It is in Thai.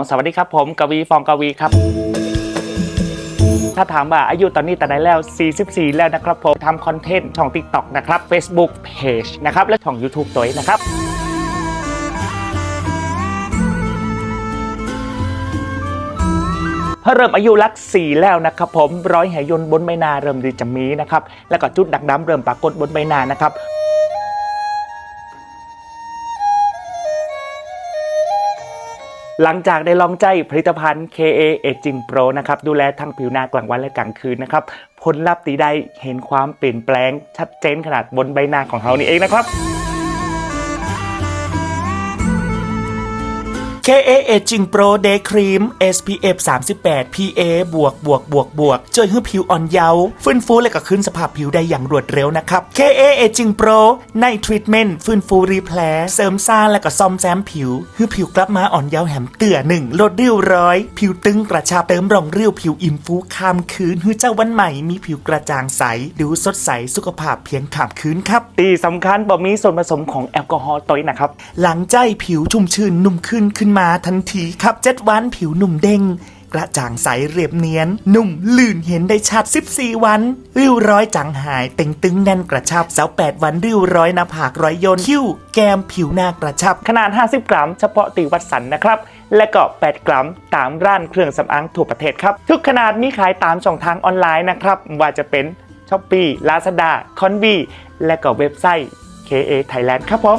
สวัสดีครับผมกวีฟองกวีครับ ถ้าถามว่าอายุตอนนี้แต่ไหนแล้ว 44 แล้วนะครับผมทำคอนเทนต์ช่อง TikTok นะครับ Facebook Page นะครับ และช่อง YouTube ตัวเองนะครับพอเริ่มอายุรักสี่แล้วนะครับผมร้อยแหยนบนใบหน้าเริ่มดีจะมีนะครับ แล้วก็จุดดักดำเริ่มปรากฏบนใบหน้านะครับ หลังจากได้ลองใจผลิตภัณฑ์ KA Aging Pro นะครับดูแลทั้งผิวหน้ากลางวันและกลางคืนนะครับผลลัพธ์ตีได้เห็นความเปลี่ยนแปลงชัดเจนขนาดบนใบหน้าของเรานี่เองนะครับ KA Aging Pro Day Cream SPF 38 PA บวกบวกบวกบวกช่วยให้ผิวอ่อนเยาว์ฟื้นฟูและก็คืนสภาพผิวได้อย่างรวดเร็วนะครับ KA Aging Pro ในทรีทเมนต์ฟื้นฟูรีแพลเสริมสร้างและก็ซ่อมแซมผิวให้ผิวกลับมาอ่อนเยาว์แหมเตื่อหนึ่งลดริ้วรอย ผิวตึงกระชับเติมรองริ้วผิวอิ่มฟูข้ามคืนให้เจ้าวันใหม่มีผิวกระจ่างใสดูสดใสสุขภาพเพียงข้ามคืนครับตีสำคัญบ่มีส่วนผสมของแอลกอฮอล์ตัวนี้นะครับหลังใจผิวชุ่มชื่นนุ่มขึ้นขึ้นมาทันทีครับเจ็ดวันผิวหนุ่มเด้งกระจ่างใสเรียบเนียนนุ่มลื่นเห็นได้ชัด 14 วัน ริ้วร้อยจางหายเต่งตึงแน่นกระชับเสา8วันริ้วร้อยหน้าผากร้อยยนคิ้วแก้มผิวหน้ากระชับ ขนาด 50 กรัม เฉพาะตีวัดสันนะครับ และก็ 8 กรัม ตามร้านเครื่องสำอางทั่วประเทศครับ ทุกขนาดมีขายตามช่องทางออนไลน์นะครับ ว่าจะเป็น s h อ p e e Lazada c o n v และก็เว็บไซต์ KA Thailand ครับผม